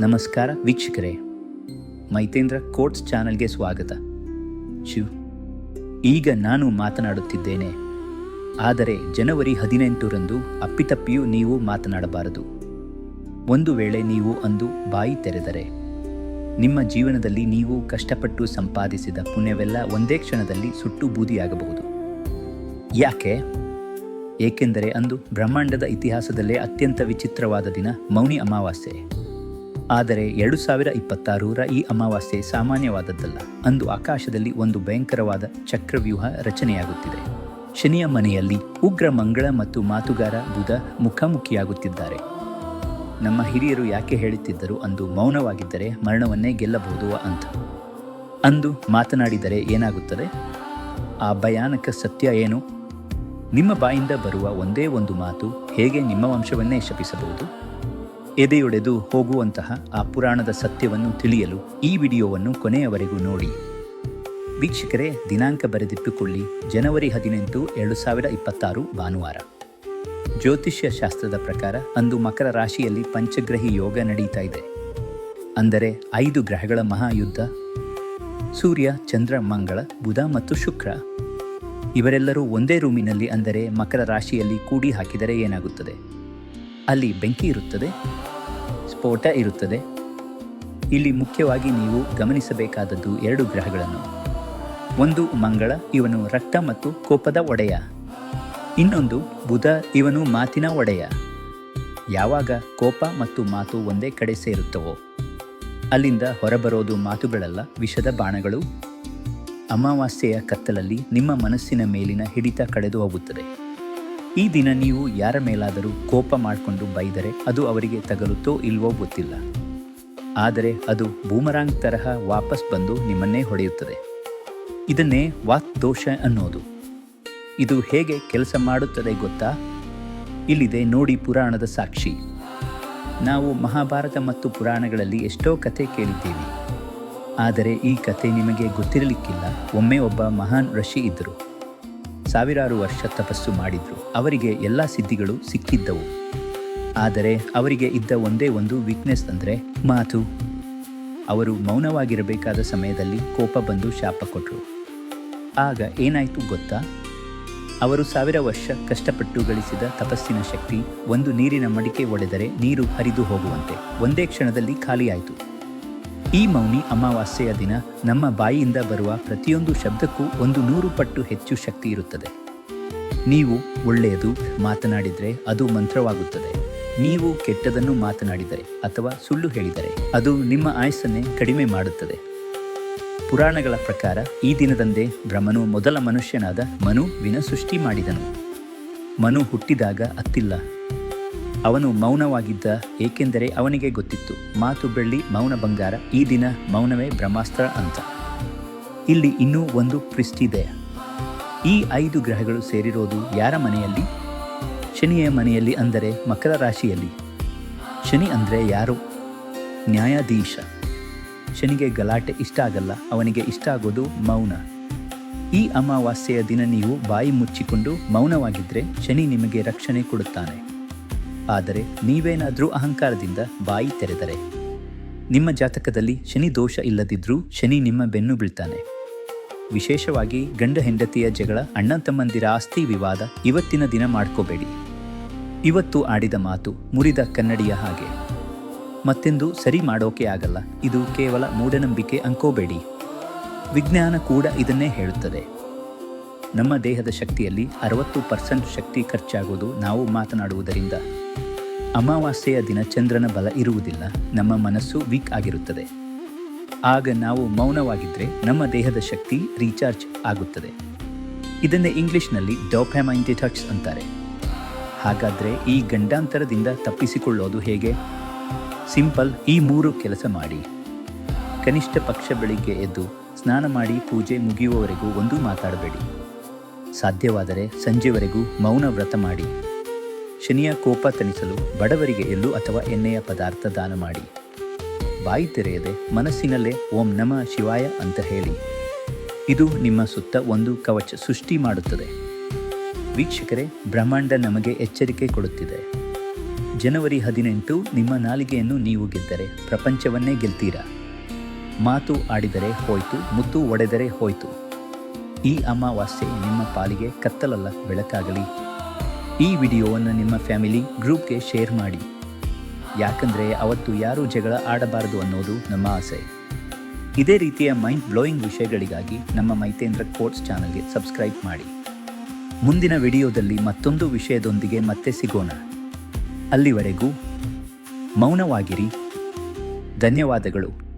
ನಮಸ್ಕಾರ ವೀಕ್ಷಕರೇ. ಮೈತೇಂದ್ರ ಕೋಟ್ಸ್ ಚಾನಲ್ಗೆ ಸ್ವಾಗತ. ಶಿವ್ ಈಗ ನಾನು ಮಾತನಾಡುತ್ತಿದ್ದೇನೆ. ಆದರೆ ಜನವರಿ ಹದಿನೆಂಟರಂದು ಅಪ್ಪಿತಪ್ಪಿಯೂ ನೀವು ಮಾತನಾಡಬಾರದು. ಒಂದು ವೇಳೆ ನೀವು ಅಂದು ಬಾಯಿ ತೆರೆದರೆ. ನಿಮ್ಮ ಜೀವನದಲ್ಲಿ ನೀವು ಕಷ್ಟಪಟ್ಟು ಸಂಪಾದಿಸಿದ ಪುಣ್ಯವೆಲ್ಲ ಒಂದೇ ಕ್ಷಣದಲ್ಲಿ ಸುಟ್ಟು ಬೂದಿಯಾಗಬಹುದು. ಯಾಕೆ? ಏಕೆಂದರೆ ಅಂದು ಬ್ರಹ್ಮಾಂಡದ ಇತಿಹಾಸದಲ್ಲೇ ಅತ್ಯಂತ ವಿಚಿತ್ರವಾದ ದಿನ ಮೌನಿ ಅಮಾವಾಸ್ಯೆ. ಆದರೆ ಎರಡು ಸಾವಿರ ಇಪ್ಪತ್ತಾರರ ಈ ಅಮಾವಾಸ್ಯೆ ಸಾಮಾನ್ಯವಾದದ್ದಲ್ಲ. ಅಂದು ಆಕಾಶದಲ್ಲಿ ಒಂದು ಭಯಂಕರವಾದ ಚಕ್ರವ್ಯೂಹ ರಚನೆಯಾಗುತ್ತಿದೆ. ಶನಿಯ ಮನೆಯಲ್ಲಿ ಉಗ್ರ ಮಂಗಳ ಮತ್ತು ಮಾತುಗಾರ ಬುಧ ಮುಖಾಮುಖಿಯಾಗುತ್ತಿದ್ದಾರೆ. ನಮ್ಮ ಹಿರಿಯರು ಯಾಕೆ ಹೇಳುತ್ತಿದ್ದರು ಅಂದು ಮೌನವಾಗಿದ್ದರೆ ಮರಣವನ್ನೇ ಗೆಲ್ಲಬಹುದು ಅಂತ. ಅಂದು ಮಾತನಾಡಿದರೆ ಏನಾಗುತ್ತದೆ? ಆ ಭಯಾನಕ ಸತ್ಯ ಏನು? ನಿಮ್ಮ ಬಾಯಿಂದ ಬರುವ ಒಂದೇ ಒಂದು ಮಾತು ಹೇಗೆ ನಿಮ್ಮ ವಂಶವನ್ನೇ ಶಪಿಸಬಹುದು? ಎದೆಯೊಡೆದು ಹೋಗುವಂತಹ ಆ ಪುರಾಣದ ಸತ್ಯವನ್ನು ತಿಳಿಯಲು ಈ ವಿಡಿಯೋವನ್ನು ಕೊನೆಯವರೆಗೂ ನೋಡಿ. ವೀಕ್ಷಕರೇ, ದಿನಾಂಕ ಬರೆದಿಟ್ಟುಕೊಳ್ಳಿ. ಜನವರಿ ಹದಿನೆಂಟು, ಎರಡು ಸಾವಿರ ಇಪ್ಪತ್ತಾರು, ಭಾನುವಾರ. ಜ್ಯೋತಿಷ್ಯ ಶಾಸ್ತ್ರದ ಪ್ರಕಾರ ಅಂದು ಮಕರ ರಾಶಿಯಲ್ಲಿ ಪಂಚಗ್ರಹಿ ಯೋಗ ನಡೀತಾ ಇದೆ. ಅಂದರೆ ಐದು ಗ್ರಹಗಳ ಮಹಾಯುದ್ಧ. ಸೂರ್ಯ, ಚಂದ್ರ, ಮಂಗಳ, ಬುಧ ಮತ್ತು ಶುಕ್ರ. ಇವರೆಲ್ಲರೂ ಒಂದೇ ರೂಮಿನಲ್ಲಿ ಅಂದರೆ ಮಕರ ರಾಶಿಯಲ್ಲಿ ಕೂಡಿ ಹಾಕಿದರೆ ಏನಾಗುತ್ತದೆ? ಅಲ್ಲಿ ಬೆಂಕಿ ಇರುತ್ತದೆ, ಸ್ಫೋಟ ಇರುತ್ತದೆ. ಇಲ್ಲಿ ಮುಖ್ಯವಾಗಿ ನೀವು ಗಮನಿಸಬೇಕಾದದ್ದು ಎರಡು ಗ್ರಹಗಳನ್ನು. ಒಂದು ಮಂಗಳ, ಇವನು ರಕ್ತ ಮತ್ತು ಕೋಪದ ಒಡೆಯ. ಇನ್ನೊಂದು ಬುಧ, ಇವನು ಮಾತಿನ ಒಡೆಯ. ಯಾವಾಗ ಕೋಪ ಮತ್ತು ಮಾತು ಒಂದೇ ಕಡೆ ಸೇರುತ್ತವೋ, ಅಲ್ಲಿಂದ ಹೊರಬರೋದು ಮಾತುಗಳಲ್ಲ, ವಿಷದ ಬಾಣಗಳು. ಅಮಾವಾಸ್ಯೆಯ ಕತ್ತಲಲ್ಲಿ ನಿಮ್ಮ ಮನಸ್ಸಿನ ಮೇಲಿನ ಹಿಡಿತ ಕಳೆದು ಹೋಗುತ್ತದೆ. ಈ ದಿನ ನೀವು ಯಾರ ಮೇಲಾದರೂ ಕೋಪ ಮಾಡಿಕೊಂಡು ಬೈದರೆ ಅದು ಅವರಿಗೆ ತಗಲುತ್ತೋ ಇಲ್ವೋ ಗೊತ್ತಿಲ್ಲ. ಆದರೆ ಅದು ಬೂಮರಾಂಗ್ ತರಹ ವಾಪಸ್ ಬಂದು ನಿಮ್ಮನ್ನೇ ಹೊಡೆಯುತ್ತದೆ. ಇದನ್ನೇ ವಾಕ್ ದೋಷ ಅನ್ನೋದು. ಇದು ಹೇಗೆ ಕೆಲಸ ಮಾಡುತ್ತದೆ ಗೊತ್ತಾ? ಇಲ್ಲಿದೆ ನೋಡಿ ಪುರಾಣದ ಸಾಕ್ಷಿ. ನಾವು ಮಹಾಭಾರತ ಮತ್ತು ಪುರಾಣಗಳಲ್ಲಿ ಎಷ್ಟೋ ಕಥೆ ಕೇಳಿದ್ದೀವಿ. ಆದರೆ ಈ ಕಥೆ ನಿಮಗೆ ಗೊತ್ತಿರಲಿಕ್ಕಿಲ್ಲ. ಒಮ್ಮೆ ಒಬ್ಬ ಮಹಾನ್ ಋಷಿ ಇದ್ದರು. ಸಾವಿರಾರು ವರ್ಷ ತಪಸ್ಸು ಮಾಡಿದ್ರು. ಅವರಿಗೆ ಎಲ್ಲ ಸಿದ್ಧಿಗಳು ಸಿಕ್ಕಿದ್ದವು. ಆದರೆ ಅವರಿಗೆ ಇದ್ದ ಒಂದೇ ಒಂದು ವೀಕ್ನೆಸ್ ಅಂದರೆ ಮಾತು. ಅವರು ಮೌನವಾಗಿರಬೇಕಾದ ಸಮಯದಲ್ಲಿ ಕೋಪ ಬಂದು ಶಾಪ ಕೊಟ್ಟರು ಆಗ ಏನಾಯಿತು ಗೊತ್ತಾ? ಅವರು ಸಾವಿರ ವರ್ಷ ಕಷ್ಟಪಟ್ಟು ಗಳಿಸಿದ ತಪಸ್ಸಿನ ಶಕ್ತಿ ಒಂದು ನೀರಿನ ಮಡಿಕೆ ಒಡೆದರೆ ನೀರು ಹರಿದು ಹೋಗುವಂತೆ. ಒಂದೇ ಕ್ಷಣದಲ್ಲಿ ಖಾಲಿಯಾಯಿತು. ಈ ಮೌನಿ ಅಮಾವಾಸ್ಯೆಯ ದಿನ ನಮ್ಮ ಬಾಯಿಯಿಂದ ಬರುವ ಪ್ರತಿಯೊಂದು ಶಬ್ದಕ್ಕೂ ಒಂದು ನೂರು ಪಟ್ಟು ಹೆಚ್ಚು ಶಕ್ತಿ ಇರುತ್ತದೆ. ನೀವು ಒಳ್ಳೆಯದು ಮಾತನಾಡಿದರೆ ಅದು ಮಂತ್ರವಾಗುತ್ತದೆ. ನೀವು ಕೆಟ್ಟದನ್ನು ಮಾತನಾಡಿದರೆ ಅಥವಾ ಸುಳ್ಳು ಹೇಳಿದರೆ ಅದು ನಿಮ್ಮ ಆಯಸ್ಸನ್ನೇ ಕಡಿಮೆ ಮಾಡುತ್ತದೆ. ಪುರಾಣಗಳ ಪ್ರಕಾರ ಈ ದಿನದಂದೇ ಬ್ರಹ್ಮನು ಮೊದಲ ಮನುಷ್ಯನಾದ ಮನುವಿನ ಸೃಷ್ಟಿ ಮಾಡಿದನು. ಮನು ಹುಟ್ಟಿದಾಗ ಅತ್ತಿಲ್ಲ. ಅವನು ಮೌನವಾಗಿದ್ದ, ಏಕೆಂದರೆ ಅವನಿಗೆ ಗೊತ್ತಿತ್ತು, ಮಾತು ಬೆಳ್ಳಿ ಮೌನ ಬಂಗಾರ, ಈ ದಿನ ಮೌನವೇ ಬ್ರಹ್ಮಾಸ್ತ್ರ ಅಂತ. ಇಲ್ಲಿ ಇನ್ನೂ ಒಂದು ಇದೆ ಈ ಐದು ಗ್ರಹಗಳು ಸೇರಿರೋದು ಯಾರ ಮನೆಯಲ್ಲಿ? ಶನಿಯ ಮನೆಯಲ್ಲಿ ಅಂದರೆ ಮಕರ ರಾಶಿಯಲ್ಲಿ. ಶನಿ ಅಂದರೆ ಯಾರು? ನ್ಯಾಯಾಧೀಶ. ಶನಿಗೆ ಗಲಾಟೆ ಇಷ್ಟ ಆಗಲ್ಲ, ಅವನಿಗೆ ಇಷ್ಟ ಆಗೋದು ಮೌನ. ಈ ಅಮಾವಾಸ್ಯೆಯ ದಿನ ನೀವು ಬಾಯಿ ಮುಚ್ಚಿಕೊಂಡು ಮೌನವಾಗಿದ್ದರೆ ಶನಿ ನಿಮಗೆ ರಕ್ಷಣೆ ಕೊಡುತ್ತಾನೆ. ಆದರೆ ನೀವೇನಾದರೂ ಅಹಂಕಾರದಿಂದ ಬಾಯಿ ತೆರೆದರೆ? ನಿಮ್ಮ ಜಾತಕದಲ್ಲಿ ಶನಿ ದೋಷ ಇಲ್ಲದಿದ್ದರೂ ಶನಿ ನಿಮ್ಮ ಬೆನ್ನು ಬೀಳ್ತಾನೆ. ವಿಶೇಷವಾಗಿ ಗಂಡ ಹೆಂಡತಿಯ ಜಗಳ, ಅಣ್ಣ ತಮ್ಮಂದಿರ ಆಸ್ತಿ ವಿವಾದ ಇವತ್ತಿನ ದಿನ ಮಾಡ್ಕೋಬೇಡಿ. ಇವತ್ತು ಆಡಿದ ಮಾತು ಮುರಿದ ಕನ್ನಡಿಯ ಹಾಗೆ. ಮತ್ತೆಂದು ಸರಿ ಮಾಡೋಕೆ ಆಗಲ್ಲ, ಇದು ಕೇವಲ ಮೂಢನಂಬಿಕೆ ಅಂಕೋಬೇಡಿ. ವಿಜ್ಞಾನ ಕೂಡ ಇದನ್ನೇ ಹೇಳುತ್ತದೆ. ನಮ್ಮ ದೇಹದ ಶಕ್ತಿಯಲ್ಲಿ ಅರವತ್ತು ಪರ್ಸೆಂಟ್ ಶಕ್ತಿ ಖರ್ಚಾಗೋದು ನಾವು ಮಾತನಾಡುವುದರಿಂದ. ಅಮಾವಾಸ್ಯೆಯ ದಿನ ಚಂದ್ರನ ಬಲ ಇರುವುದಿಲ್ಲ, ನಮ್ಮ ಮನಸ್ಸು ವೀಕ್ ಆಗಿರುತ್ತದೆ. ಆಗ ನಾವು ಮೌನವಾಗಿದ್ದರೆ ನಮ್ಮ ದೇಹದ ಶಕ್ತಿ ರೀಚಾರ್ಜ್ ಆಗುತ್ತದೆ. ಇದನ್ನೇ ಇಂಗ್ಲಿಷ್ನಲ್ಲಿ ಡೋಪ್ಯಾಮೈನ್ ಡಿಟಾಕ್ಸ್ ಅಂತಾರೆ. ಹಾಗಾದರೆ ಈ ಗಂಡಾಂತರದಿಂದ ತಪ್ಪಿಸಿಕೊಳ್ಳೋದು ಹೇಗೆ? ಸಿಂಪಲ್, ಈ ಮೂರು ಕೆಲಸ ಮಾಡಿ. ಕನಿಷ್ಠ ಪಕ್ಷ ಬೆಳಿಗ್ಗೆ ಎದ್ದು ಸ್ನಾನ ಮಾಡಿ ಪೂಜೆ ಮುಗಿಯುವವರೆಗೂ ಒಂದೂ ಮಾತಾಡಬೇಡಿ. ಸಾಧ್ಯವಾದರೆ ಸಂಜೆವರೆಗೂ ಮೌನ ವ್ರತ ಮಾಡಿ. ಶನಿಯ ಕೋಪ ತಣಿಸಲು ಬಡವರಿಗೆ ಎಲ್ಲು ಅಥವಾ ಎಣ್ಣೆಯ ಪದಾರ್ಥ ದಾನ ಮಾಡಿ. ಬಾಯಿ ತೆರೆಯದೆ ಮನಸ್ಸಿನಲ್ಲೇ ಓಂ ನಮ ಶಿವಾಯ ಅಂತ ಹೇಳಿ. ಇದು ನಿಮ್ಮ ಸುತ್ತ ಒಂದು ಕವಚ ಸೃಷ್ಟಿ ಮಾಡುತ್ತದೆ. ವೀಕ್ಷಕರೇ, ಬ್ರಹ್ಮಾಂಡ ನಮಗೆ ಎಚ್ಚರಿಕೆ ಕೊಡುತ್ತಿದೆ. ಜನವರಿ ಹದಿನೆಂಟು ನಿಮ್ಮ ನಾಲಿಗೆಯನ್ನು ನೀವು ಗೆದ್ದರೆ ಪ್ರಪಂಚವನ್ನೇ ಗೆಲ್ತೀರಾ? ಮಾತು ಆಡಿದರೆ ಹೋಯ್ತು, ಮುತ್ತು ಒಡೆದರೆ ಹೋಯ್ತು. ಈ ಅಮಾವಾಸ್ಯೆ ನಿಮ್ಮ ಪಾಲಿಗೆ ಕತ್ತಲಲ್ಲ, ಬೆಳಕಾಗಲಿ. ಈ ವಿಡಿಯೋವನ್ನು ನಿಮ್ಮ ಫ್ಯಾಮಿಲಿ ಗ್ರೂಪ್ಗೆ ಶೇರ್ ಮಾಡಿ. ಯಾಕಂದರೆ ಅವತ್ತು ಯಾರೂ ಜಗಳ ಆಡಬಾರದು ಅನ್ನೋದು ನಮ್ಮ ಆಸೆ. ಇದೇ ರೀತಿಯ ಮೈಂಡ್ ಬ್ಲೋಯಿಂಗ್ ವಿಷಯಗಳಿಗಾಗಿ ನಮ್ಮ ಮೈತೇಂದ್ರ ಕೋರ್ಟ್ಸ್ ಚಾನಲ್ಗೆ ಸಬ್ಸ್ಕ್ರೈಬ್ ಮಾಡಿ. ಮುಂದಿನ ವಿಡಿಯೋದಲ್ಲಿ ಮತ್ತೊಂದು ವಿಷಯದೊಂದಿಗೆ ಮತ್ತೆ ಸಿಗೋಣ. ಅಲ್ಲಿವರೆಗೂ ಮೌನವಾಗಿರಿ. ಧನ್ಯವಾದಗಳು.